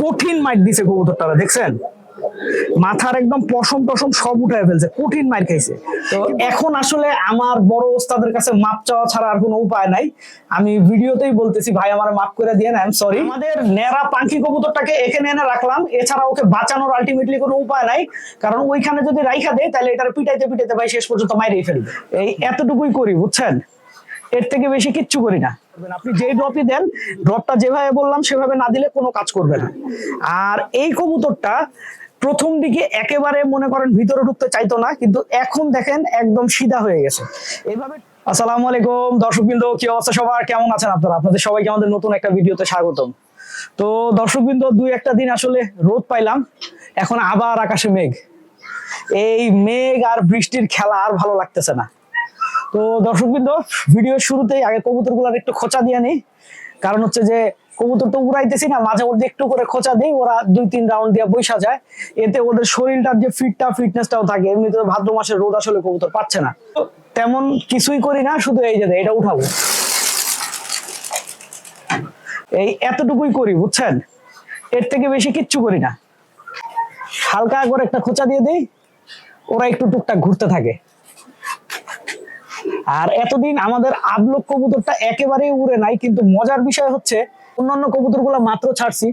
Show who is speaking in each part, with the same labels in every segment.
Speaker 1: কঠিন মাইট দিছে কবুতরটারা দেখছেন? মাথার একদম পশম টসম সব উঠায় ফেলছে কঠিন মাইর খাইছে। তো এখন আসলে আমার বড় ওস্তাদের কাছে মাপ চাওয়া ছাড়া আর কোনো উপায় নাই। আমি ভিডিওতেই বলতেছি ভাই আমার মাফ করে দিয়ে আই সরি আমাদের নেরা পাখি কবুতরটাকে এখানে এনে রাখলাম এছাড়া ওকে বাঁচানোর আলটিমেটলি কোনো উপায় নাই। কারণ ওইখানে যদি রাইখা দেয় তাহলে এটার পিটাইতে পিটাইতে ভাই শেষ পর্যন্ত মাইরেই ফেলবে। এই এতটুকুই করি বুঝছেন? এর থেকে বেশি কিচ্ছু করি না। আপনি যেই ড্রপই দেন ড্রপটা যেভাবে বললাম, সেভাবে না দিলে কোনো কাজ করবে না। আর এই কবুতরটা প্রথম দিকে একেবারে মনে করেন ভিতরে ঢুকতে চাইতো না, কিন্তু এখন দেখেন একদম সিধা হয়ে গেছে। আসসালামু আলাইকুম, দর্শকবৃন্দ, কি অবস্থা সবার? কেমন আছেন আপনারা? আপনাদের সবাইকে আমাদের নতুন একটা ভিডিওতে স্বাগতম। তো দর্শকবৃন্দ, দুই একটা দিন আসলে রোদ পাইলাম, এখন আবার আকাশে মেঘ। এই মেঘ আর বৃষ্টির খেলা আর ভালো লাগতেছে না। তো দর্শকবৃন্দ, ভিডিওর শুরুতেই আগে কবুতরগুলোর একটু খোঁচা দিয়ে নিই। কারণ হচ্ছে যে, কবুতর তো উড়াইতেছি না, মাঝে মধ্যে একটু করে খোঁচা দিই, ওরা দুই তিন রাউন্ড দিয়ে বৈশা যায়। এতে ওদের শরীরটার যে ফিটটা ফিটনেসটাও থাকে, এমনিতে ভাদ্র মাসের রোদ আসলে কবুতর পাচ্ছে না। তেমন কিছুই করি না, শুধু এই যে এটা উঠাবো। এই এতটুকুই করি, বুঝছেন? এর থেকে বেশি কিচ্ছু করি না। হালকা করে একটা খোঁচা দিয়ে দিই, ওরা একটু টুকটাক ঘুরতে থাকে। আর এতদিন আমাদের আবলক কবুতরটা একেবারেই উড়ে নাই, কিন্তু মজার বিষয় হচ্ছে অন্যান্য কবুতরগুলা মাত্র ছাড়ছি,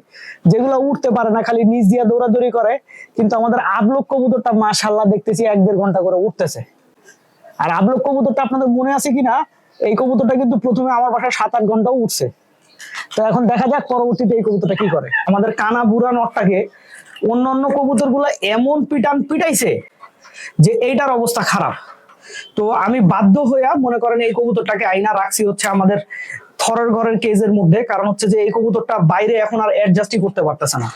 Speaker 1: যেগুলো উঠতে পারে না, খালি নিচ দিয়ে দৌড়াদৌড়ি করে, কিন্তু আমাদের আবলক কবুতরটা মাশাল্লাহ দেখতেছি এক দেড় ঘণ্টা করে উঠতেছে আর আবলক কবুতরটা আপনাদের মনে আছে কিনা? এই কবুতরটা কিন্তু প্রথমে আমার বাসায় সাত, আট ঘন্টাও উঠছে তো এখন দেখা যাক পরবর্তীতে এই কবুতরটা কি করে। আমাদের কানা বুড়া নটটাকে অন্যান্য কবুতরগুলা এমন পিটান পিটাইছে যে এইটার অবস্থা খারাপ। তো আমি বাধ্য হইয়া মনে করেন এই কবুতরটাকে আইনা রাখছি হচ্ছে আমাদের থরের ঘরের কেজের মধ্যে, কারণ হচ্ছে যে এই কবুতরটা বাইরে এখন আর অ্যাডজাস্টই করতে পারতেছে না।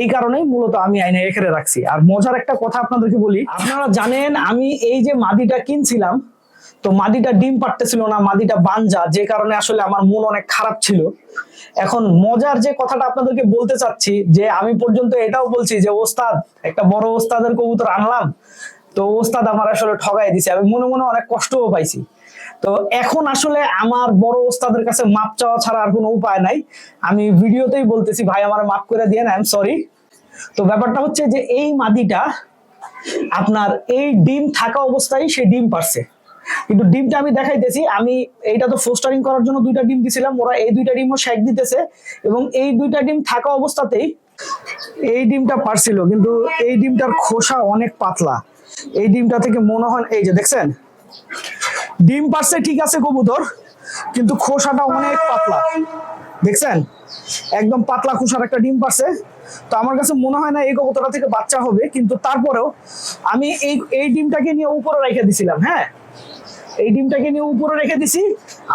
Speaker 1: এই কারণেই মূলত আমি আইনে এখানে রাখছি। আর মজার একটা কথা আপনাদেরকে বলি, আপনারা জানেন আমি এই যে মাদিটা কিনছিলাম, তো মাদিটা ডিম পারতেছিল না, মাদিটা বানজা যে কারণে আসলে আমার মন অনেক খারাপ ছিল। এখন মজার যে কথাটা আপনাদেরকে বলতে চাচ্ছি, যে আমি পর্যন্ত এটাও বলছি যে, ওস্তাদ, একটা বড় ওস্তাদের কবুতর আনলাম। তো ওস্তাদ আমার আসলে ঠগাই দিছে, আমি মনে মনে অনেক কষ্টও পাইছি। তো এখন আসলে আমার বড় ওস্তাদের কাছে মাপ চাওয়া ছাড়া আর কোনো উপায় নাই। আমি ভিডিওতেই বলতেছি, ভাই, আমার মাপ করে দিয়ে আই এম সরি তো ব্যাপারটা হচ্ছে যে এই মাদিটা আপনার এই ডিম থাকা অবস্থায় সে ডিম পারছে। কিন্তু ডিমটা আমি দেখাইতেছি, আমি এইটা তো ফোস্টারিং করার জন্য দুইটা ডিম দিছিলাম, ওরা এই দুইটা ডিমও শেক দিতেছে এবং এই দুইটা ডিম থাকা অবস্থাতেই এই ডিমটা পারছিল। কিন্তু এই ডিমটার খোসা অনেক পাতলা। এই ডিমটা থেকে মনে হয় এই যে দেখছেন? ডিম পারছে ঠিক আছে কবুতর, কিন্তু খোসাটা অনেক পাতলা। দেখছেন? একদম পাতলা খোসার একটা ডিম পারছে। তো আমার কাছে মনে হয় না এই কবুতরটা থেকে বাচ্চা হবে, কিন্তু তারপরেও আমি এই এই ডিমটাকে নিয়ে উপরে রেখে দিছিলাম হ্যাঁ? এই ডিমটাকে নিয়ে উপরে রেখে দিছি,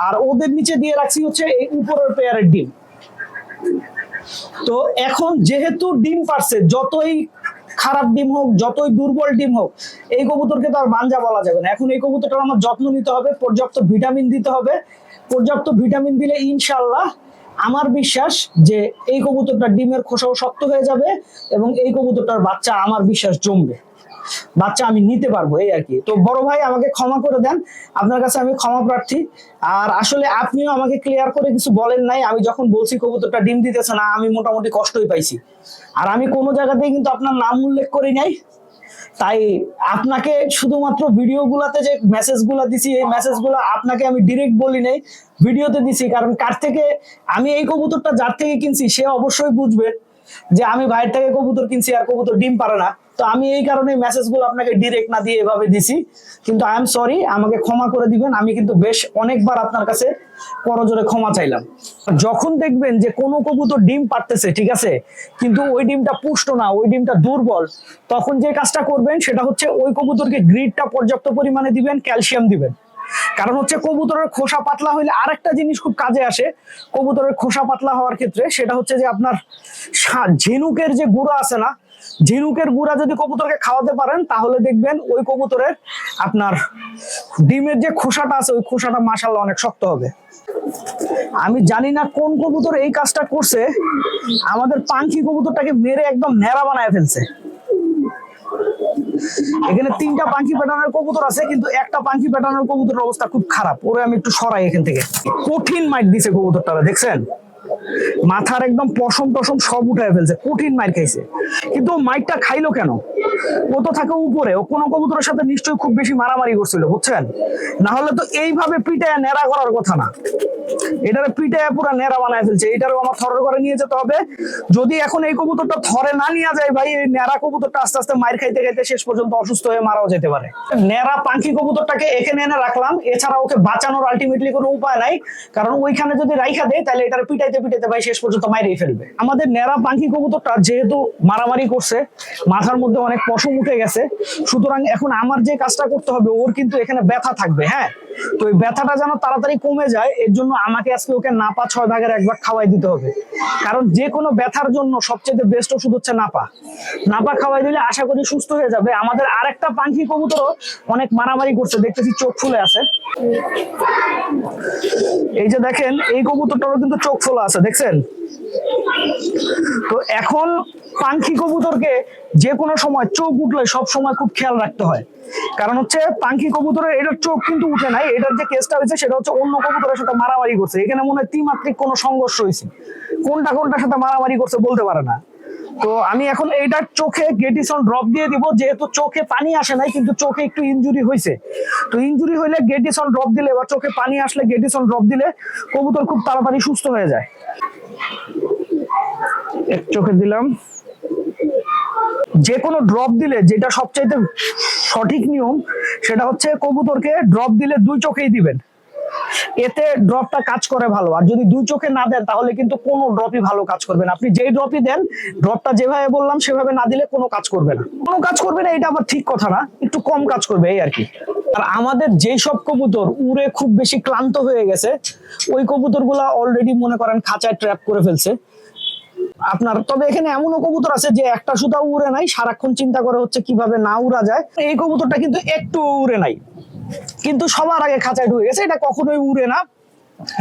Speaker 1: আর ওদের নিচে দিয়ে রাখছি হচ্ছে এই উপরের পেয়ারের ডিম। তো এখন যেহেতু ডিম পারছে, যতই খারাপ ডিম হোক, যতই দুর্বল ডিম হোক, এই কবুতরকে তো আর বাঞ্জা বলা যাবে না। এখন এই কবুতরটার আমার যত্ন নিতে হবে, পর্যাপ্ত ভিটামিন দিতে হবে। পর্যাপ্ত ভিটামিন দিলে ইনশাল্লাহ আমার বিশ্বাস যে এই কবুতরটার ডিমের খোসাও শক্ত হয়ে যাবে এবং এই কবুতরটার বাচ্চা আমার বিশ্বাস জমবে। বাচ্চা আমি নিতে পারব, এই আর কি। তো বড় ভাই, আমাকে ক্ষমা করে দেন। আপনার কাছে আমি ক্ষমা প্রার্থী। আর আসলে আপনিও আমাকে ক্লিয়ার করে কিছু বলেন নাই। আমি যখন বলছি, কবুতরটা ডিম দিতেছে না আমি মোটামুটি কষ্টই পাইছি। আর আমি কোনো জায়গাতেই কিন্তু আপনার নাম উল্লেখ করি নাই। তাই আপনাকে শুধুমাত্র ভিডিও গুলাতে যে মেসেজগুলা দিছি, এই মেসেজগুলা আপনাকে আমি ডিরেক্ট বলি নাই, ভিডিওতে দিছি। কারণ কার থেকে আমি এই কবুতরটা যার থেকে কিনছি, সে অবশ্যই বুঝবে যে আমি ভাইয়ের থেকে কবুতর কিনছি আর কবুতর ডিম পারে না। তো আমি এই কারণে মেসেজগুলো আপনাকে ডিরেক্ট না দিয়ে এভাবে দিছি। কিন্তু আই এম সরি আমাকে ক্ষমা করে দিবেন। আমি কিন্তু বেশ অনেকবার আপনার কাছে করজোরে ক্ষমা চাইলাম। যখন দেখবেন যে কোনো কবুতর ডিম পারতেছে ঠিক আছে? কিন্তু ওই ডিমটা পুষ্ট না, ওই ডিমটা দুর্বল, তখন যে কাজটা করবেন সেটা হচ্ছে ওই কবুতরকে গ্রিডটা পর্যাপ্ত পরিমাণে দিবেন ক্যালসিয়াম দিবেন। কারণ হচ্ছে কবুতরের খোসা পাতলা হইলে আরেকটা জিনিস খুব কাজে আসে কবুতরের খোসা পাতলা হওয়ার ক্ষেত্রে, সেটা হচ্ছে যে আপনার ঝিনুকের যে গুঁড়ো আছে না ঝিনুকের গুঁড়া যদি কবুতরকে খাওয়াতে পারেন, তাহলে দেখবেন ওই কবুতরের আপনার ডিমের যে খোসাটা আছে, ওই খোসাটা মাসাল্লাহ অনেক শক্ত হবে। আমি জানি না কোন কবুতর এই কাজটা করছে, আমাদের পাঙ্খি কবুতরটাকে মেরে একদম ন্যাড়া বানায় ফেলছে। এখানে তিনটা পাখি প্যাটার্নের কবুতর আছে, কিন্তু একটা পাখি প্যাটার্নের কবুতরের অবস্থা খুব খারাপ। ওরে আমি একটু সরাই এখান থেকে। কঠিন মাইট দিছে কবুতরটা দেখছেন? মাথার একদম পশম টসম সব উঠায় ফেলছে, কঠিন মাইর খাইছে। কিন্তু মাইরটা খাইলো কেন? ও তো থাকে উপরে, ও কোনো কবুতরের সাথে নিশ্চয়ই খুব বেশি মারামারি করছিল, বুঝছেন? না হলে তো এইভাবে পিঠে নেড়া করার কথা না। এটারে পিঠে পুরো নেড়া বানায় ফেলছে এটারও আমার থরের করে নিয়ে যেতে হবে। যদি এখন এই কবুতরটা থরে না নিয়ে যায় ভাই, এই নেড়া কবুতরটা আস্তে আস্তে মাইর খাইতে খাইতে শেষ পর্যন্ত অসুস্থ হয়ে মারাও যেতে পারে। নেড়া পাখি কবুতরটাকে এখানে এনে রাখলাম, এছাড়া ওকে বাঁচানোর আলটিমেটলি কোনো উপায় নাই, কারণ ওইখানে যদি রাইখা দেয়, তাহলে এটার পিটাইতে পিটাইতে ভাই শেষ পর্যন্ত মাইরেই ফেলবে। আমাদের ন্যাড়া পাখি কবুতরটা যেহেতু মারামারি করছে, মাথার মধ্যে অনেক পশম উঠে গেছে, সুতরাং এখন আমার যে কাজটা করতে হবে, ওর কিন্তু এখানে ব্যথা থাকবে হ্যাঁ? তো ওই ব্যথাটা যেন তাড়াতাড়ি কমে যায়, এর জন্য আমাকে আজকে ওকে না নাপা ছয় ভাগের এক ভাগ খাওয়াই দিতে হবে। কারণ যে কোনো ব্যথার জন্য সবচেয়ে বেস্ট ওষুধ হচ্ছে নাপা। নাপা খাওয়াই দিলে আশা করি সুস্থ হয়ে যাবে। আমাদের আরেকটা পাখি কবুতরও অনেক মারামারি করছে, দেখতেছি চোখ ফুলে আছে। এই যে দেখেন, এই কবুতরটারও কিন্তু চোখ ফোলা আছে, দেখছেন? তো এখন পাখি কবুতরকে যে কোনো সময় চোখ উঠলে সব সময় খুব খেয়াল রাখতে হয়। কারণ হচ্ছে পাখি কবুতরের এটার চোখ কিন্তু উঠে নাই, এটার যে কেসটা হয়েছে সেটা হচ্ছে অন্য কবুতরের সাথে মারামারি করছে। এখানে মনে হয় ত্রিমাত্রিক কোনো সংঘর্ষ হয়েছে। কোনটা কোনটার সাথে মারামারি করছে বলতে পারে না। তো আমি এখন এইটার চোখে গেটিসন ড্রপ দিয়ে দিব, যেহেতু চোখে পানি আসে নাই, কিন্তু চোখে একটু ইনজুরি হয়েছে। তো ইনজুরি হইলে গেটিসন ড্রপ দিলে, বা চোখে পানি আসলে গেটিসন ড্রপ দিলে কবুতর খুব তাড়াতাড়ি সুস্থ হয়ে যায়। এক চোখে দিলাম। যে কোনো ড্রপ দিলে যেটা সবচাইতে সঠিক নিয়ম, সেটা হচ্ছে কবুতরকে ড্রপ দিলে দুই চোখেই দিবেন। এতে ড্রপটা কাজ করে ভালো। আর যদি দুই চোখে না দেন, তাহলে কিন্তু কোনো ড্রপই ভালো কাজ করবে না। আপনি যেই ড্রপই দেন ড্রপটা যেভাবে বললাম, সেভাবে না দিলে কোনো কাজ করবে না। কোনো কাজ করবে না, এটা আবার ঠিক কথা না, একটু কম কাজ করবে, এই আর কি। আর আমাদের যেই সব কবুতর উড়ে খুব বেশি ক্লান্ত হয়ে গেছে, ওই কবুতরগুলা অলরেডি মনে করেন খাঁচায় ট্র্যাপ করে ফেলছে। আপনার, তবে এখানে এমনও কবুতর আছে যে একটা সুতা উড়ে নাই, সারাক্ষণ চিন্তা করে হচ্ছে কীভাবে না উড়া যায়। এই কবুতরটা কিন্তু একটু উড়ে নাই। কিন্তু সবার আগে খাঁচায় ঢুকে গেছে, এটা কখনোই উড়ে না।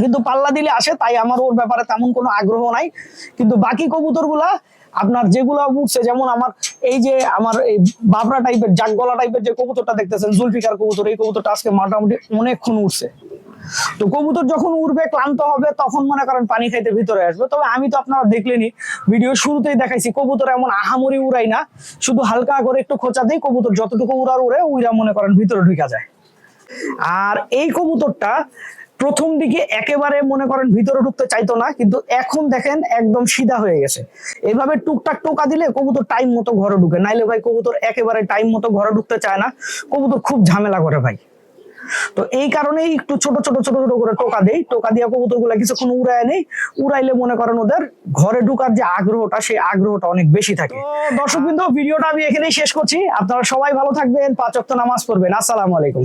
Speaker 1: কিন্তু পাল্লা দিলে আসে, তাই আমার ওর ব্যাপারে তেমন কোনো আগ্রহ নাই। কিন্তু বাকি কবুতরগুলা আপনার যেগুলো উঠছে যেমন আমার এই যে আমার এই বাবরা টাইপের জাগ গলা টাইপের যে কবুতরটা দেখতেছেন, জুলফিকার কবুতর, এই কবুতরটা আজকে মোটামুটি অনেকক্ষণ উঠছে তো কবুতর যখন উড়বে, ক্লান্ত হবে, তখন মনে করেন পানি খাইতে ভিতরে আসবে। তবে আমি তো আপনারা দেখলেনি ভিডিও শুরুতেই দেখাইছি, কবুতর এমন আহামরি উড়াই না। শুধু হালকা করে একটু খোঁচা দিই, কবুতর যতটুকু উড়ার উড়ে, উইরা মনে করেন ভিতরে ঢুকা যায়। আর এই কবুতরটা প্রথম দিকে একেবারে মনে করেন ভিতরে ঢুকতে চাইতো না, কিন্তু এখন দেখেন একদম সিধা হয়ে গেছে। এইভাবে টুকটাক টোকা দিলে কবুতর টাইম মতো ঘরে ঢুকে। নাইলে ভাই, কবুতর একেবারে টাইম মতো ঘরে ঢুকতে চায় না। কবুতর খুব ঝামেলা করে ভাই। তো এই কারণে একটু ছোট ছোট ছোট ছোট করে টোকা দেই। টোকা দিয়ে কবুতরগুলা কিছুক্ষণ উড়ায় নেই। উড়াইলে মনে করেন ওদের ঘরে ঢুকার যে আগ্রহটা সেই আগ্রহটা অনেক বেশি থাকে। দর্শক বিন্দু ভিডিওটা আমি এখানেই শেষ করছি। আপনারা সবাই ভালো থাকবেন। পাঁচ ওয়াক্ত নামাজ পড়বেন। আসসালাম আলাইকুম।